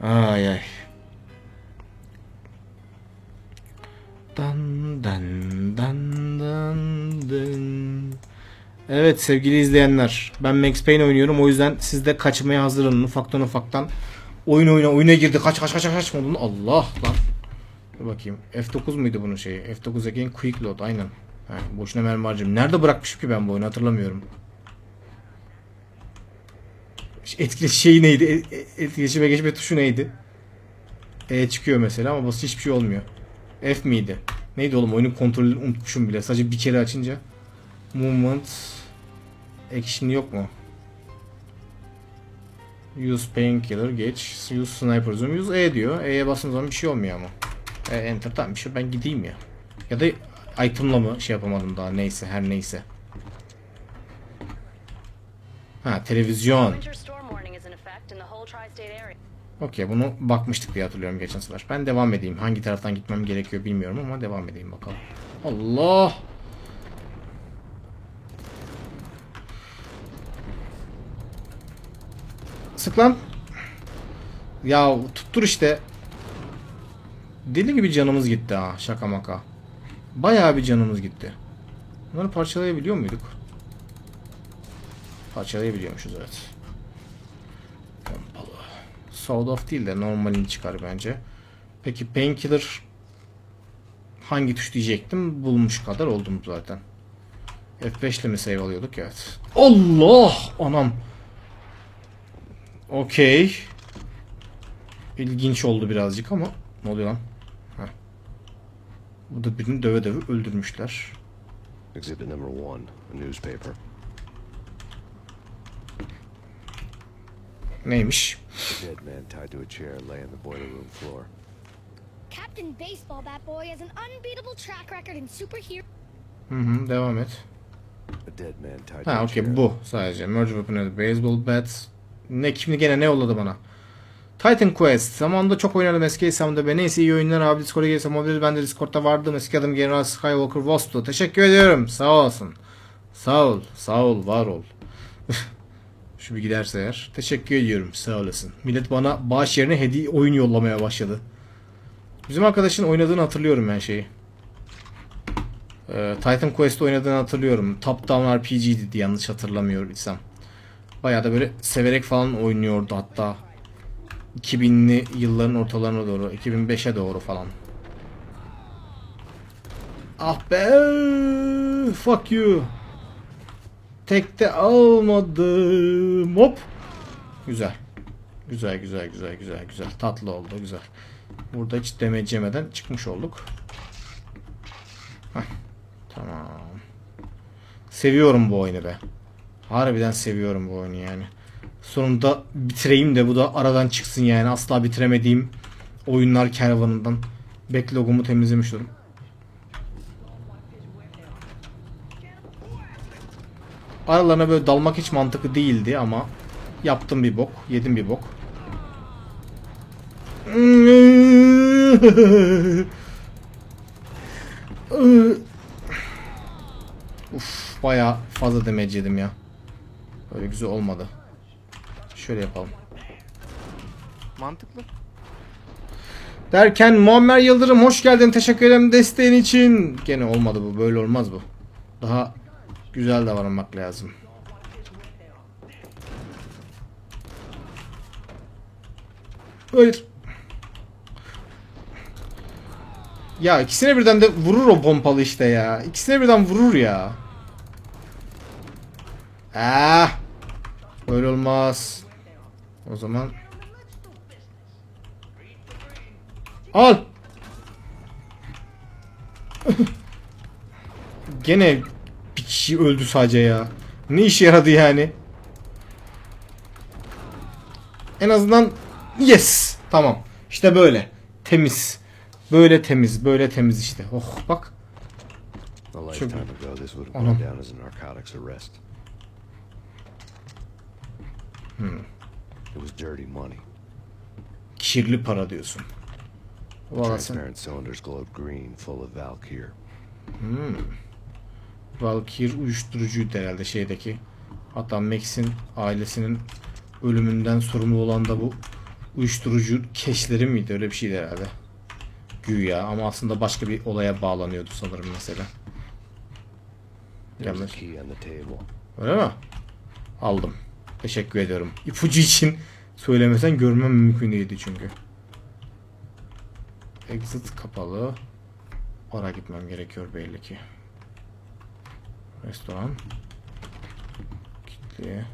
Ay ay. Dan dan dan dan dan. Evet sevgili izleyenler. Ben Max Payne oynuyorum. O yüzden siz de kaçmaya hazır olun. Ufaktan ufaktan. Oyun oyuna oyuna girdi. Kaç kaç kaç kaç kaç. Allah lan. Dur bakayım. F9 muydu bunun şeyi? F9 again quick load aynen. Ha, boşuna mermi harcadım. Nerede bırakmışım ki ben bu oyunu hatırlamıyorum. Etkili şey neydi? E- e- Etkileşime geçme tuşu neydi? E çıkıyor mesela ama basınca hiçbir şey olmuyor. F miydi? Neydi oğlum oyunun kontrolünü unutmuşum bile. Sadece bir kere açınca. Movement Action yok mu? Use painkiller geç. Use sniper zoom. Use E diyor. E'ye bastığım zaman bir şey olmuyor ama. E, enter tamam bir şey ben gideyim ya. Ya da item'la mı şey yapamadım daha neyse her neyse. Ha televizyon. Okey bunu bakmıştık diye hatırlıyorum geçen sefer. Ben devam edeyim. Hangi taraftan gitmem gerekiyor bilmiyorum ama devam edeyim bakalım. Allah! Sık lan. Ya tuttur işte. Deli gibi canımız gitti ha şaka maka. Bayağı bir canımız gitti. Bunları parçalayabiliyor muyduk? Parçalayabiliyormuşuz evet. Sold off değil de normalini çıkar bence. Peki painkiller hangi tuş diyecektim? Bulmuş kadar oldum zaten. F5 ile mi save alıyorduk? Evet. Allah! Anam. Okey. İlginç oldu birazcık ama ne oluyor lan? Heh. Bu da birini döve döve öldürmüşler. Exhibit number one, a newspaper. Neymiş? A dead man tied to a chair lay on the boiler room floor. Captain Baseball Bat Boy has an unbeatable track record in superhero. Hı hı devam et. A dead man tied Ha okey bu sadece. Merge weapon baseball bat. Ne şimdi gene ne yolladı bana? Titan Quest. Zamanında çok oynadım eski hesabımda. Ben neyse iyi oyunlar abi. Discord'a gelsem olabilir. Ben de Discord'da vardım. Eski adım General Skywalker Vost'tu. Teşekkür ediyorum. Sağ olasın. Sağ ol. Sağ ol. Var ol. Şu bir giderse eğer. Teşekkür ediyorum. Sağ olasın. Millet bana bağış yerine hediye oyun yollamaya başladı. Bizim arkadaşın oynadığını hatırlıyorum ben şeyi. Ee, Titan Quest oynadığını hatırlıyorum. Top Down RPG'di yanlış hatırlamıyorsam. Bayağı da böyle severek falan oynuyordu hatta. 2000'li yılların ortalarına doğru, 2005'e doğru falan. Ah be! Fuck you! Tekte almadım. Hop! Güzel. Güzel, güzel, güzel, güzel, güzel. Tatlı oldu, güzel. Burada hiç damage yemeden çıkmış olduk. Heh, tamam. Seviyorum bu oyunu be. Harbiden seviyorum bu oyunu yani. Sonunda bitireyim de bu da aradan çıksın yani. Asla bitiremediğim oyunlar kervanından. Backlogumu temizlemiş olurum. Aralarına böyle dalmak hiç mantıklı değildi ama yaptım bir bok, yedim bir bok. Uf, bayağı fazla damage yedim ya. Öyle güzel olmadı. Şöyle yapalım. Mantıklı. Derken Muammer Yıldırım hoş geldin. Teşekkür ederim desteğin için. Gene olmadı bu. Böyle olmaz bu. Daha güzel davranmak lazım. Hayır. Ya ikisine birden de vurur o pompalı işte ya. İkisine birden vurur ya. Ah. Böyle olmaz. O zaman Al. Gene kişi öldü sadece ya. Ne işe yaradı yani? En azından yes. Tamam. İşte böyle. Temiz. Böyle temiz. Böyle temiz işte. Oh bak. Çok- Anam. Hmm. Kirli para diyorsun. Valla sen Transparent cylinders glowed green, full of Valkyr. Uyuşturucuydu herhalde şeydeki. Hatta Max'in ailesinin ölümünden sorumlu olan da bu uyuşturucu keşleri miydi? Öyle bir şeydi herhalde. Güya ama aslında başka bir olaya bağlanıyordu sanırım mesela. Table. Öyle mi? Aldım. Teşekkür ediyorum. İpucu için söylemesen görmem mümkün değildi çünkü. Exit kapalı. Oraya gitmem gerekiyor belli ki. Restoran. Kilitli.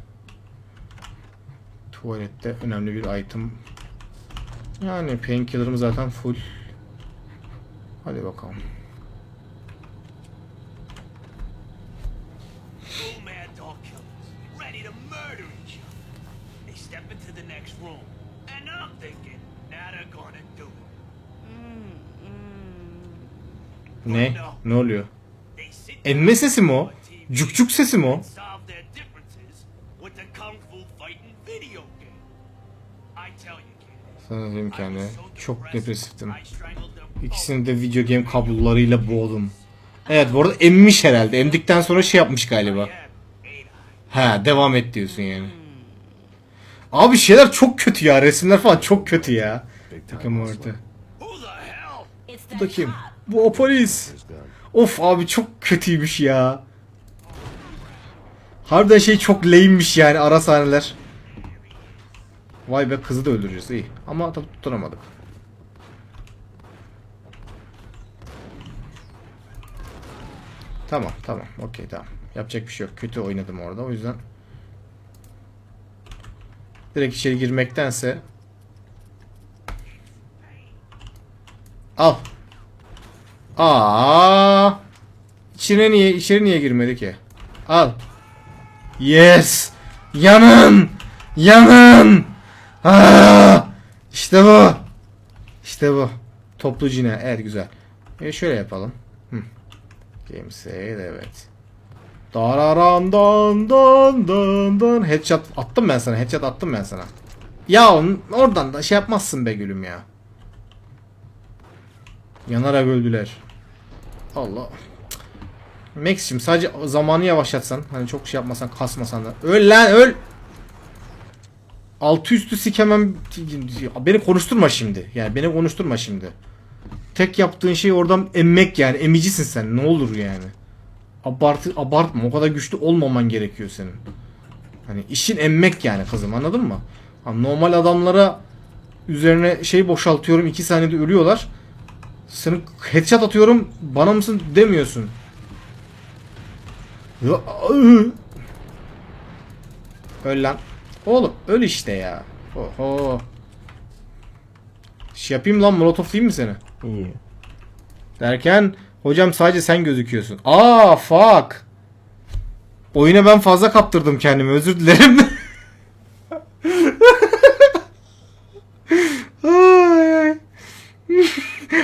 Tuvalette önemli bir item. Yani painkiller'ım zaten full. Hadi bakalım. Do it. Ne? Ne oluyor? Emme sesi mi o? Cuk cuk sesi mi o? Sana diyeyim I kendime. was so Çok depresiftim. İkisini de video game kablolarıyla boğdum. Evet bu arada emmiş herhalde. Emdikten sonra şey yapmış galiba. Ha devam et diyorsun yani. Abi şeyler çok kötü ya. Resimler falan çok kötü ya. Takım orada. Bu da kim? Bu o polis. Of abi çok kötüymüş ya. Harbiden şey çok lame'miş yani ara sahneler. Vay be kızı da öldüreceğiz iyi. Ama tabii tutturamadık. Tamam tamam okey tamam. Yapacak bir şey yok. Kötü oynadım orada o yüzden. Direkt içeri girmektense. Al. Aa! İçine niye içeri niye girmedi ki? Al. Yes. Yanın. Yanın. Aa! İşte bu. İşte bu. Toplu cine. Evet güzel. E şöyle yapalım. Hı. Game save evet. Dararan dan dan dan dan. Headshot attım ben sana. Headshot attım ben sana. Ya oradan da şey yapmazsın be gülüm ya. Yanarak öldüler. Allah. Max'cim sadece zamanı yavaşlatsan. Hani çok şey yapmasan kasmasan da. Öl lan öl. Altı üstü sikemem. Beni konuşturma şimdi. Yani beni konuşturma şimdi. Tek yaptığın şey oradan emmek yani. Emicisin sen. Ne olur yani. Abartı, abartma. O kadar güçlü olmaman gerekiyor senin. Hani işin emmek yani kızım anladın mı? Hani normal adamlara üzerine şey boşaltıyorum. iki saniyede ölüyorlar. Seni headshot atıyorum. Bana mısın demiyorsun. Iı. Öl lan. Oğlum öl işte ya. Oho. Şey yapayım lan molotoflayayım mı seni? İyi. Derken hocam sadece sen gözüküyorsun. Aa fuck. Oyuna ben fazla kaptırdım kendimi özür dilerim.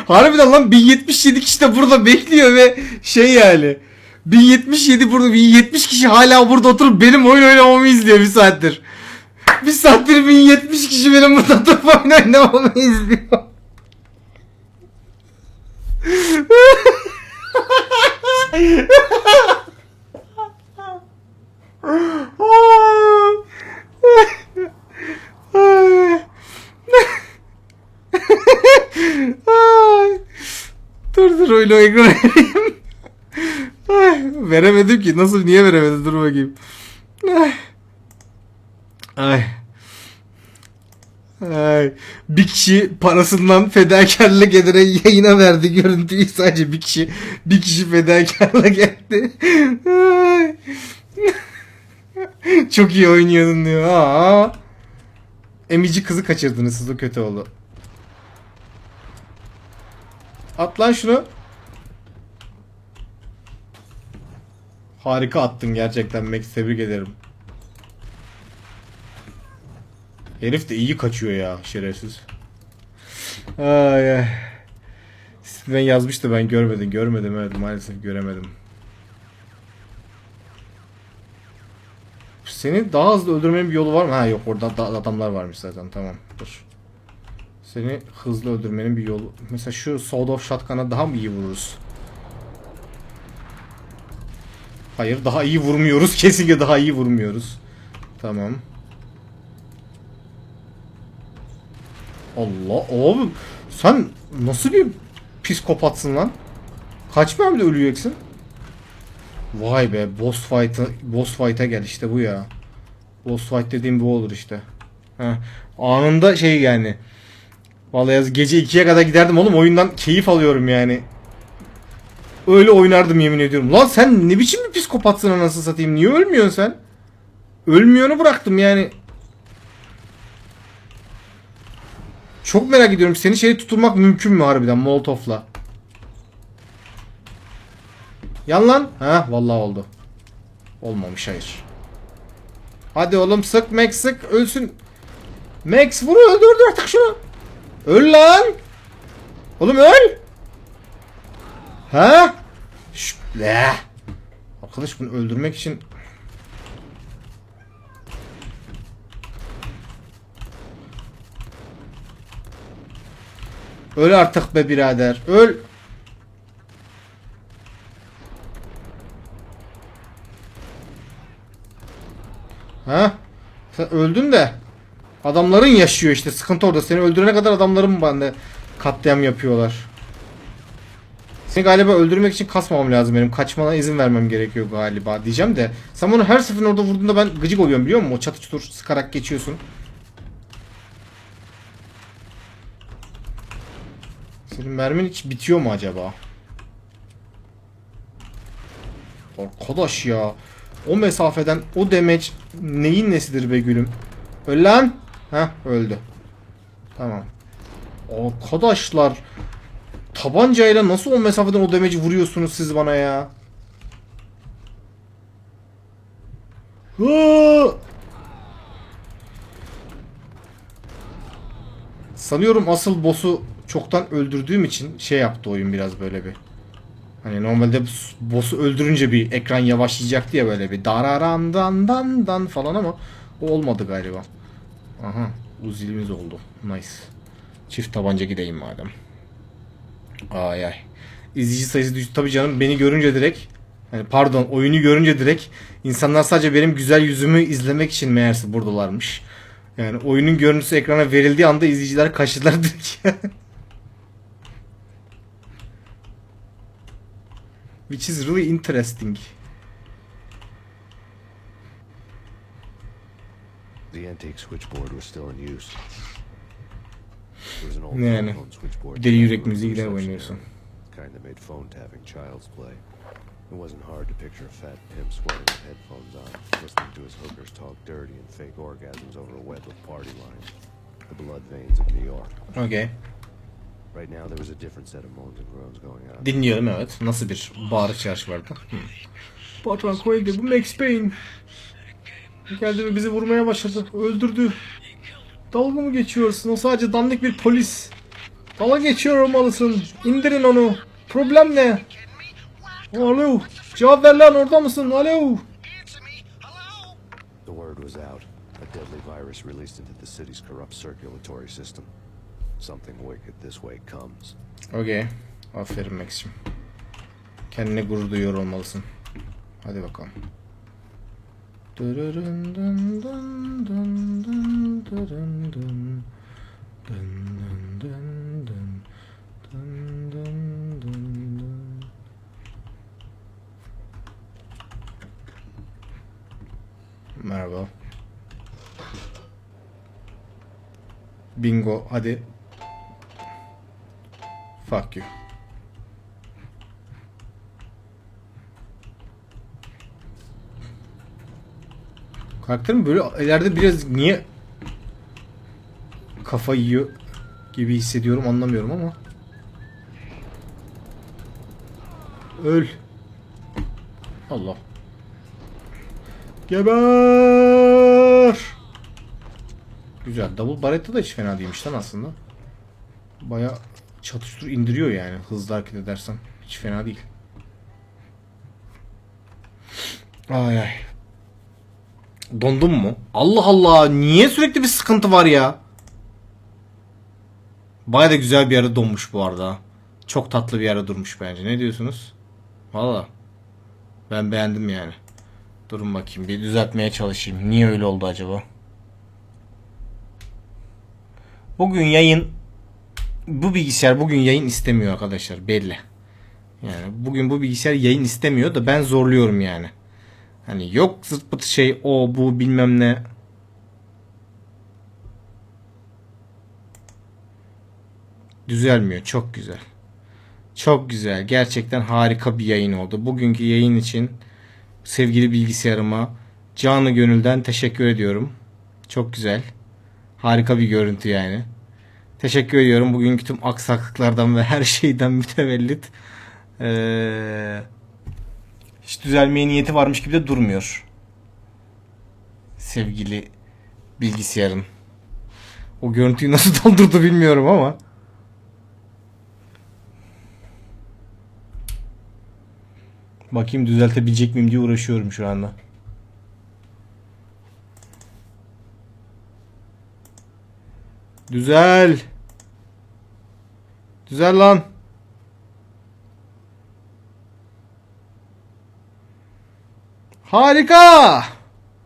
Harbiden lan 1077 kişi de burada bekliyor ve şey yani 1077 burada 1070 kişi hala burada oturup benim oyun oynamamı izliyor bir saattir. Bir saattir 1070 kişi benim burada oturup oyun oynamamı izliyor. Dur dur oyunu. Ay, veremedim ki. Nasıl niye veremedim? Dur bakayım. Ay. Ay. Ay. Bir kişi parasından fedakarlık ederek yayına verdi görüntüyü sadece bir kişi bir kişi fedakarlık etti. Ay. Çok iyi oynuyordun diyor. Aa. Emici kızı kaçırdınız siz o kötü oldu. At lan şunu. Harika attın gerçekten Max tebrik ederim. Herif de iyi kaçıyor ya şerefsiz. Ay ay. Ben yazmıştı ben görmedim görmedim evet maalesef göremedim. Seni daha hızlı öldürmenin bir yolu var mı? Ha yok orada da- adamlar varmış zaten tamam dur. Seni hızlı öldürmenin bir yolu. Mesela şu Sword of Shotgun'a daha mı iyi vururuz? Hayır daha iyi vurmuyoruz. Kesinlikle daha iyi vurmuyoruz. Tamam. Allah oğlum sen nasıl bir psikopatsın lan? Kaç mermide öleceksin? Vay be boss fight'a boss fight'a gel işte bu ya. Boss fight dediğim bu olur işte. Heh. Anında şey yani. Vallahi gece 2'ye kadar giderdim oğlum oyundan keyif alıyorum yani. Öyle oynardım yemin ediyorum. Lan sen ne biçim bir psikopatsın anasını satayım. Niye ölmüyorsun sen? Ölmüyorunu bıraktım yani. Çok merak ediyorum. Seni şey tutturmak mümkün mü harbiden Molotov'la? Yan lan. Ha vallahi oldu. Olmamış hayır. Hadi oğlum sık Max sık ölsün. Max vur öldürdü artık şunu. Öl lan. Oğlum öl. Ha? Şşt. Arkadaş bunu öldürmek için Öl artık be birader. Öl. Ha? Sen öldün de. Adamların yaşıyor işte. Sıkıntı orada. Seni öldürene kadar adamların bende katliam yapıyorlar. Seni galiba öldürmek için kasmamam lazım benim. Kaçmana izin vermem gerekiyor galiba diyeceğim de. Sen bunu her seferinde orada vurduğunda ben gıcık oluyorum biliyor musun? O çatı çutur sıkarak geçiyorsun. Senin mermin hiç bitiyor mu acaba? Arkadaş ya. O mesafeden o demeç neyin nesidir be gülüm? Öl lan. Heh öldü. Tamam. Arkadaşlar. Tabancayla nasıl o mesafeden o demeci vuruyorsunuz siz bana ya? Hı! Sanıyorum asıl boss'u çoktan öldürdüğüm için şey yaptı oyun biraz böyle bir. Hani normalde boss'u öldürünce bir ekran yavaşlayacaktı ya böyle bir dararandan dan dan falan ama o olmadı galiba. Aha uzilimiz oldu. Nice. Çift tabanca gideyim madem. Ay ay. İzleyici sayısı düştü. Tabii canım beni görünce direkt yani pardon oyunu görünce direkt insanlar sadece benim güzel yüzümü izlemek için meğerse buradalarmış. Yani oyunun görüntüsü ekrana verildiği anda izleyiciler kaçtılar direkt. Which is really interesting. The antique switchboard was still in use. It was an old Yani, deli yürek müziğiyle oynuyorsun. Kind that made phone tapping child's play. It wasn't hard to picture a fat pimp sweating with headphones on, listening to his hookers talk dirty and fake orgasms over a web of party lines. The blood veins of New York. Okay. Right now, there was a different set of moans and groans going on. Dinliyorum evet. Nasıl bir bağırış çağrış vardı? Hmm. Patron koydu bu Max Payne. Geldi ve bizi vurmaya başladı. Öldürdü. Dalga mı geçiyorsun? O sadece dandik bir polis. Dalga geçiyor olmalısın. İndirin onu. Problem ne? Alo. Cevap ver lan orada mısın? Alo. The word was out. A deadly virus released into the city's corrupt circulatory system. Something wicked this way comes. Okey. Aferin Max'im. Kendine gurur duyuyor olmalısın. Hadi bakalım. Dırırın dın dın dın dın dın. Dın dın dın dın. Dın dın dın dın. Merhaba. Bingo hadi. Fuck you. Karakterim böyle ileride biraz niye kafa yiyor gibi hissediyorum anlamıyorum ama. Öl. Allah. Geber. Güzel. Double Barretta da hiç fena değilmiş lan aslında. Baya çatıştır indiriyor yani hızlı hareket edersen. Hiç fena değil. Ay ay. Dondum mu? Allah Allah niye sürekli bir sıkıntı var ya? Baya da güzel bir yere donmuş bu arada. Çok tatlı bir yere durmuş bence. Ne diyorsunuz? Valla. Ben beğendim yani. Durun bakayım bir düzeltmeye çalışayım. Niye öyle oldu acaba? Bugün yayın bu bilgisayar bugün yayın istemiyor arkadaşlar belli. Yani bugün bu bilgisayar yayın istemiyor da ben zorluyorum yani. Hani yok zırt pıt şey o bu bilmem ne. Düzelmiyor. Çok güzel. Çok güzel. Gerçekten harika bir yayın oldu. Bugünkü yayın için sevgili bilgisayarıma canı gönülden teşekkür ediyorum. Çok güzel. Harika bir görüntü yani. Teşekkür ediyorum bugünkü tüm aksaklıklardan ve her şeyden mütevellit. Ee, hiç düzelmeye niyeti varmış gibi de durmuyor. Sevgili bilgisayarın. O görüntüyü nasıl doldurdu bilmiyorum ama. Bakayım düzeltebilecek miyim diye uğraşıyorum şu anda. Düzel. Düzel lan. Harika.